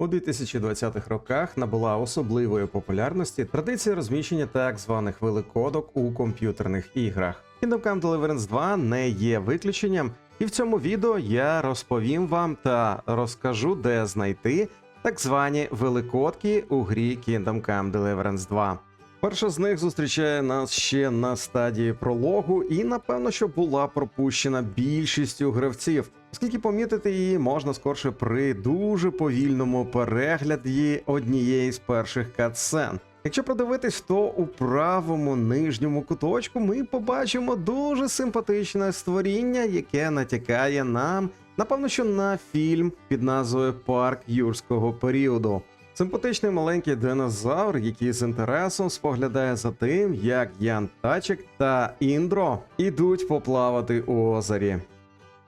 У 2020-х роках набула особливої популярності традиція розміщення так званих великодок у комп'ютерних іграх. Kingdom Come Deliverance 2 не є виключенням, і в цьому відео я розповім вам та розкажу, де знайти так звані великодки у грі Kingdom Come Deliverance 2. Перша з них зустрічає нас ще на стадії прологу, і напевно, що була пропущена більшістю гравців, оскільки помітити її можна скорше при дуже повільному перегляді однієї з перших катсцен. Якщо продивитись, то у правому нижньому куточку ми побачимо дуже симпатичне створіння, яке натякає нам, напевно, що на фільм під назвою Парк юрського періоду. Симпатичний маленький динозавр, який з інтересом споглядає за тим, як Ян Тачик та Індро ідуть поплавати у озері.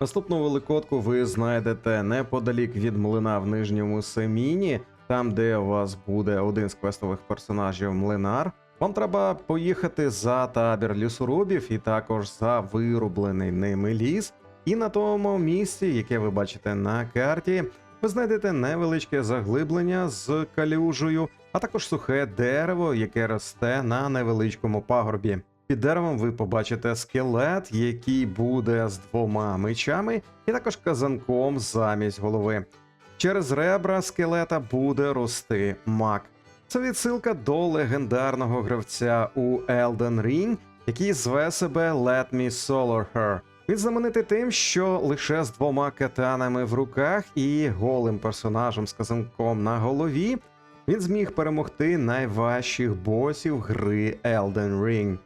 Наступну великодку ви знайдете неподалік від млина в нижньому Семіні, там, де у вас буде один з квестових персонажів млинар. Вам треба поїхати за табір лісорубів і також за вирублений ними ліс. І на тому місці, яке ви бачите на карті, ви знайдете невеличке заглиблення з калюжею, а також сухе дерево, яке росте на невеличкому пагорбі. Під деревом ви побачите скелет, який буде з двома мечами, і також казанком замість голови. Через ребра скелета буде рости мак. Це відсилка до легендарного гравця у Elden Ring, який зве себе Let Me Solar Her. Він знаменитий тим, що лише з двома катанами в руках і голим персонажем з казанком на голові він зміг перемогти найважчих босів гри Elden Ring.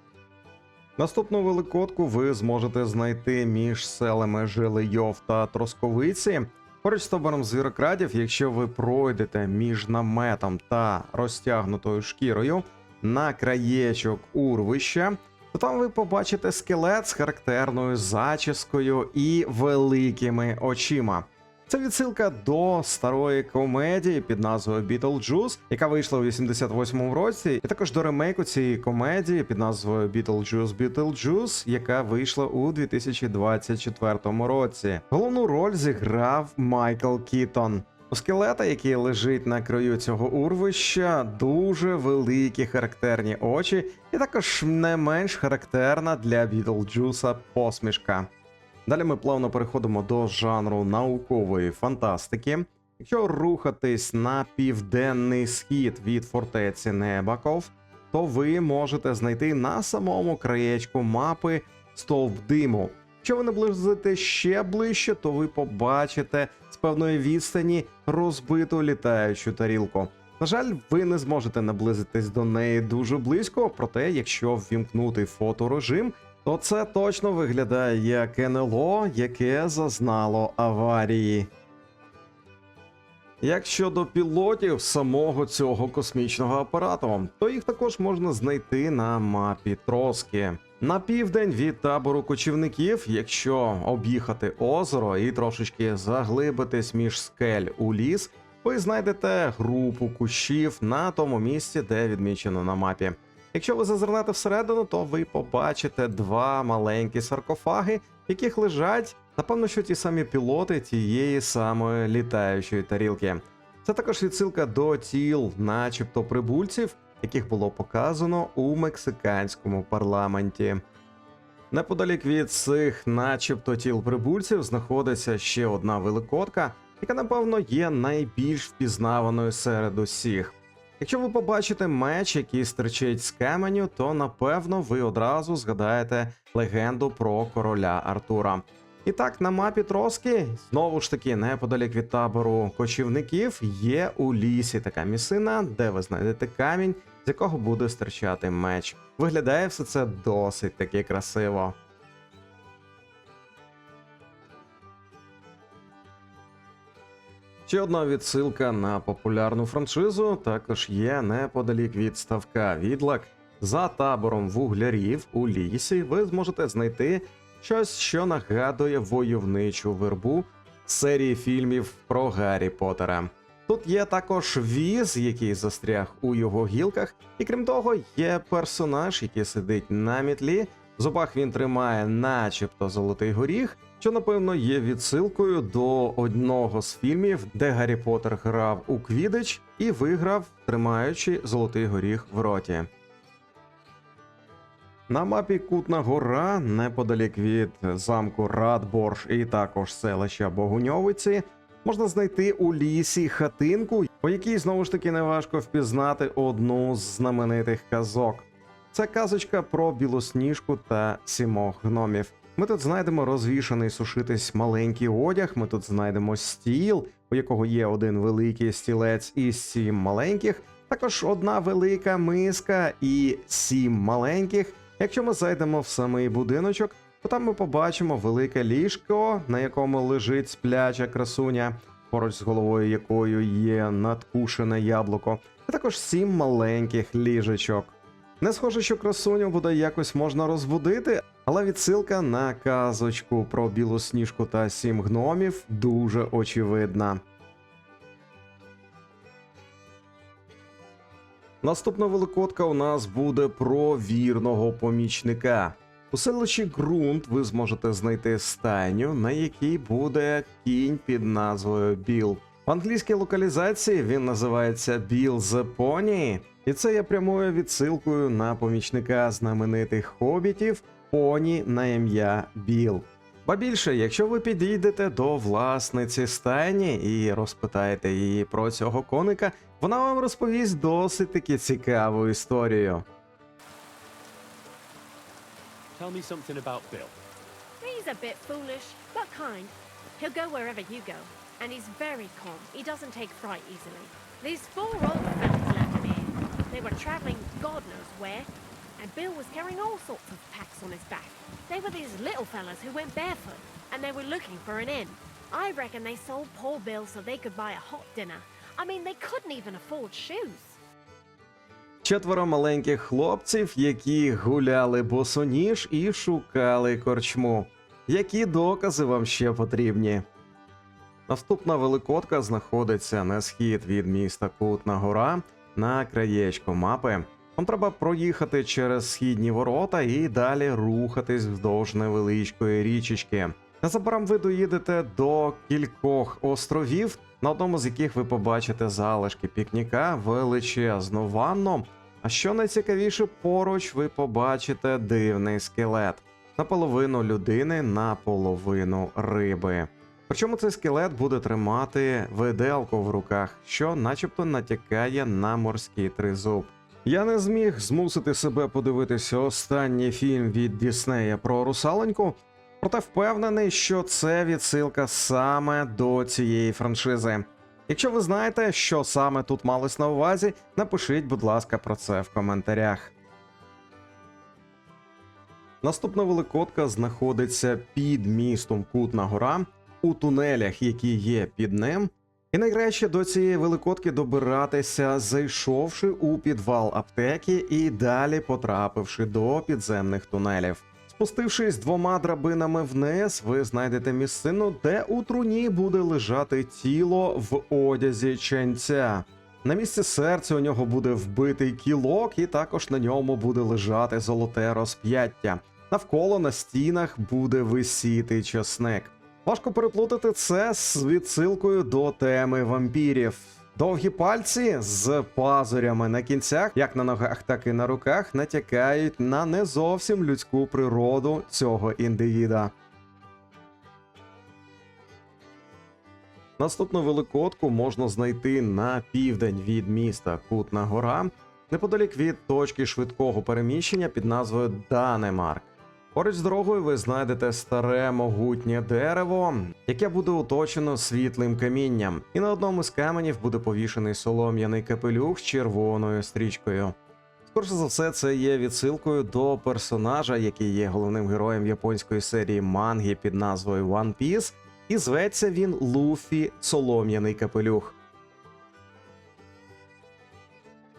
Наступну великодку ви зможете знайти між селами Жилийов та Тросковиці. Поруч з табором звірокрадів, якщо ви пройдете між наметом та розтягнутою шкірою на краєчок урвища, то там ви побачите скелет з характерною зачіскою і великими очима. Це відсилка до старої комедії під назвою Beetlejuice, яка вийшла у 88-му році, і також до ремейку цієї комедії під назвою Beetlejuice Beetlejuice, яка вийшла у 2024 році. Головну роль зіграв Майкл Кітон. У скелета, який лежить на краю цього урвища, дуже великі характерні очі, і також не менш характерна для Бітлджуса посмішка. Далі ми плавно переходимо до жанру наукової фантастики. Якщо рухатись на південний схід від фортеці Небаков, то ви можете знайти на самому краєчку мапи стовп диму. Якщо ви наблизите ще ближче, то ви побачите з певної відстані розбиту літаючу тарілку. На жаль, ви не зможете наблизитись до неї дуже близько, проте, якщо ввімкнути фоторежим, то це точно виглядає як НЛО, яке зазнало аварії. Як щодо пілотів самого цього космічного апарату, то їх також можна знайти на мапі Троски. На південь від табору кочівників, якщо об'їхати озеро і трошечки заглибитись між скель у ліс, ви знайдете групу кущів на тому місці, де відмічено на мапі. Якщо ви зазирнете всередину, то ви побачите два маленькі саркофаги, в яких лежать, напевно, що ті самі пілоти тієї самої літаючої тарілки. Це також відсилка до тіл, начебто прибульців, яких було показано у мексиканському парламенті. Неподалік від цих, начебто, тіл прибульців, знаходиться ще одна великодка, яка, напевно, є найбільш впізнаваною серед усіх. Якщо ви побачите меч, який стерчить з каменю, то напевно ви одразу згадаєте легенду про короля Артура. І так, на мапі Троски, знову ж таки, неподалік від табору кочівників, є у лісі така місцина, де ви знайдете камінь, з якого буде стирчати меч. Виглядає все це досить таки красиво. Ще одна відсилка на популярну франшизу також є неподалік від ставка Відлак. За табором вуглярів у лісі ви зможете знайти щось, що нагадує войовничу вербу серії фільмів про Гаррі Поттера. Тут є також віз, який застряг у його гілках, і крім того, є персонаж, який сидить на мітлі. В зубах він тримає, начебто, золотий горіх, що напевно є відсилкою до одного з фільмів, де Гаррі Поттер грав у Квідич і виграв, тримаючи золотий горіх в роті. На мапі Кутна Гора, неподалік від замку Радборш і також селища Богуньовиці, можна знайти у лісі хатинку, по якій знову ж таки неважко впізнати одну з знаменитих казок. Це казочка про білосніжку та сімох гномів. Ми тут знайдемо розвішаний сушитись маленький одяг. Ми тут знайдемо стіл, у якого є один великий стілець і сім маленьких. Також одна велика миска і сім маленьких. Якщо ми зайдемо в самий будиночок, то ми побачимо велике ліжко, на якому лежить спляча красуня, поруч з головою якою є надкушене яблуко, а також сім маленьких ліжечок. Не схоже, що красуню буде якось можна розбудити, але відсилка на казочку про білу сніжку та сім гномів дуже очевидна. Наступна великодка у нас буде про вірного помічника. У селищі ґрунт ви зможете знайти стайню, на якій буде кінь під назвою Біл. В англійській локалізації він називається Біл the Pony, і це є прямою відсилкою на помічника знаменитих хобітів поні на ім'я Біл. Ба більше, якщо ви підійдете до власниці стайні і розпитаєте її про цього коника, вона вам розповість досить таки цікаву історію. Tell me something about Bill. He's a bit foolish, but kind. He'll go wherever you go, and he's very calm. He doesn't take fright easily. These four old fellas left him here. They were traveling God knows where, and Bill was carrying all sorts of packs on his back. They were these little fellas who went barefoot, and they were looking for an inn. I reckon they sold poor Bill so they could buy a hot dinner. I mean, they couldn't even afford shoes. Четверо маленьких хлопців, які гуляли босоніж і шукали корчму. Які докази вам ще потрібні? Наступна великодка знаходиться на схід від міста Кутна Гора на краєчку мапи. Вам треба проїхати через східні ворота і далі рухатись вздовж невеличкої річечки. Незабаром ви доїдете до кількох островів, на одному з яких ви побачите залишки пікніка, величезну ванну. Що найцікавіше, поруч ви побачите дивний скелет наполовину людини, наполовину риби. Причому цей скелет буде тримати виделку в руках, що начебто натякає на морський тризуб. Я не зміг змусити себе подивитися останній фільм від Діснея про русалоньку, проте впевнений, що це відсилка саме до цієї франшизи. Якщо ви знаєте, що саме тут малось на увазі, напишіть, будь ласка, про це в коментарях. Наступна великодка знаходиться під містом Кутна Гора у тунелях, які є під ним. І найкраще до цієї великодки добиратися, зайшовши у підвал аптеки і далі потрапивши до підземних тунелів. Спустившись двома драбинами вниз, ви знайдете місцину, де у труні буде лежати тіло в одязі ченця. На місці серця у нього буде вбитий кілок, і також на ньому буде лежати золоте розп'яття. Навколо на стінах буде висіти часник. Важко переплутати це з відсилкою до теми вампірів. Довгі пальці з пазурями на кінцях, як на ногах, так і на руках, натякають на не зовсім людську природу цього індивіда. Наступну великодку можна знайти на південь від міста Кутна Гора, неподалік від точки швидкого переміщення під назвою Данемарк. Поруч з дорогою ви знайдете старе могутнє дерево, яке буде оточено світлим камінням, і на одному з каменів буде повішений солом'яний капелюх з червоною стрічкою. Скорше за все, це є відсилкою до персонажа, який є головним героєм японської серії манги під назвою One Piece, і зветься він Луфі Солом'яний капелюх.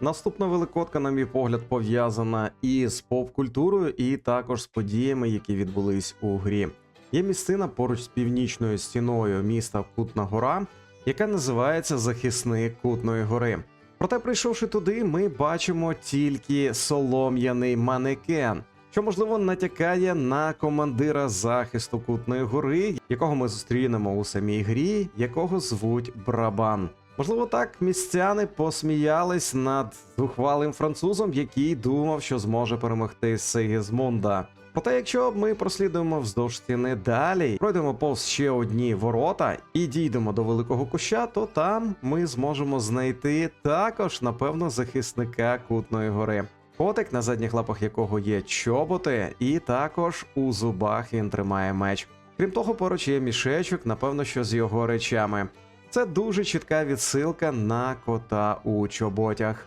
Наступна великодка, на мій погляд, пов'язана із поп-культурою, і також з подіями, які відбулись у грі. Є місцина поруч з північною стіною міста Кутна Гора, яка називається Захисник Кутної гори. Проте, прийшовши туди, ми бачимо тільки солом'яний манекен. що можливо натякає на командира захисту Кутної гори, якого ми зустрінемо у самій грі, якого звуть Брабан. Можливо, так містяни посміялись над зухвалим французом, який думав, що зможе перемогти Сигізмунда. Проте, якщо ми прослідуємо вздовж стіни далі, пройдемо повз ще одні ворота і дійдемо до великого куща, то там ми зможемо знайти також, напевно, захисника Кутної гори. Котик, на задніх лапах якого є чоботи, і також у зубах він тримає меч. Крім того, поруч є мішечок, напевно, що з його речами. Це дуже чітка відсилка на кота у чоботях.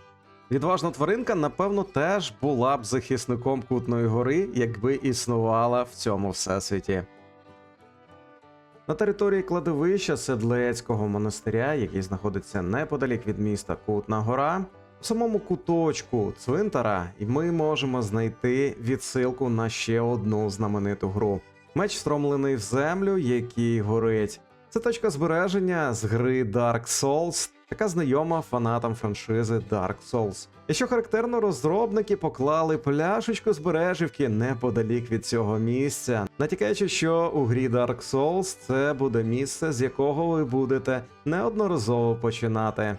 Відважна тваринка, напевно, теж була б захисником Кутної гори, якби існувала в цьому всесвіті. На території кладовища Седлецького монастиря, який знаходиться неподалік від міста Кутна Гора, у самому куточку цвинтара і ми можемо знайти відсилку на ще одну знамениту гру. Меч встромлений в землю, який горить. Це точка збереження з гри Dark Souls, така знайома фанатам франшизи Dark Souls. І що характерно, розробники поклали пляшечку збережівки неподалік від цього місця, натякаючи, що у грі Dark Souls це буде місце, з якого ви будете неодноразово починати.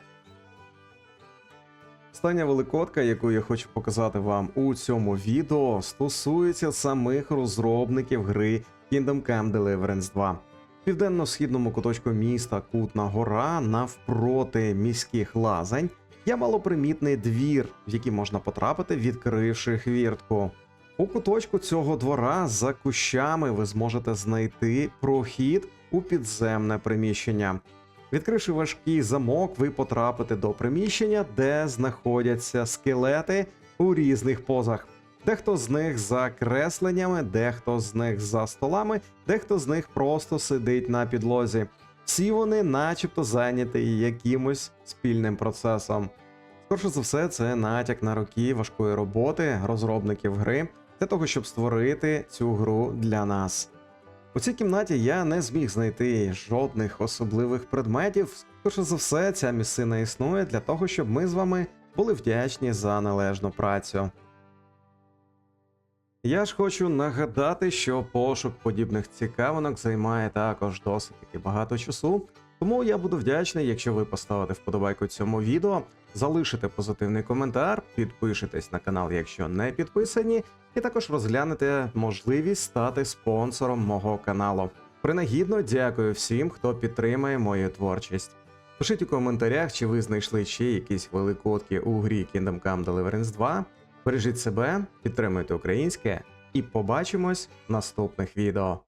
Остання великодка, яку я хочу показати вам у цьому відео, стосується самих розробників гри Kingdom Come Deliverance 2. Південно-східному куточку міста Кутна Гора навпроти міських лазень є малопримітний двір, в який можна потрапити, відкривши хвіртку. У куточку цього двора за кущами ви зможете знайти прохід у підземне приміщення. Відкривши важкий замок, ви потрапите до приміщення, де знаходяться скелети у різних позах. Дехто з них за кресленнями, дехто з них за столами, дехто з них просто сидить на підлозі. Всі вони, начебто, зайняті якимось спільним процесом. Скорше за все, це натяк на роки важкої роботи розробників гри для того, щоб створити цю гру для нас. У цій кімнаті я не зміг знайти жодних особливих предметів. Скорше за все, ця місцина існує для того, щоб ми з вами були вдячні за належну працю. Я ж хочу нагадати, що пошук подібних цікавинок займає також досить таки багато часу. Тому я буду вдячний, якщо ви поставите вподобайку цьому відео, залишите позитивний коментар, підпишитесь на канал, якщо не підписані, і також розглянете можливість стати спонсором мого каналу. Принагідно дякую всім, хто підтримує мою творчість. Пишіть у коментарях, чи ви знайшли ще якісь великодки у грі Kingdom Come Deliverance 2. Бережіть себе, підтримуйте українське і побачимось в наступних відео.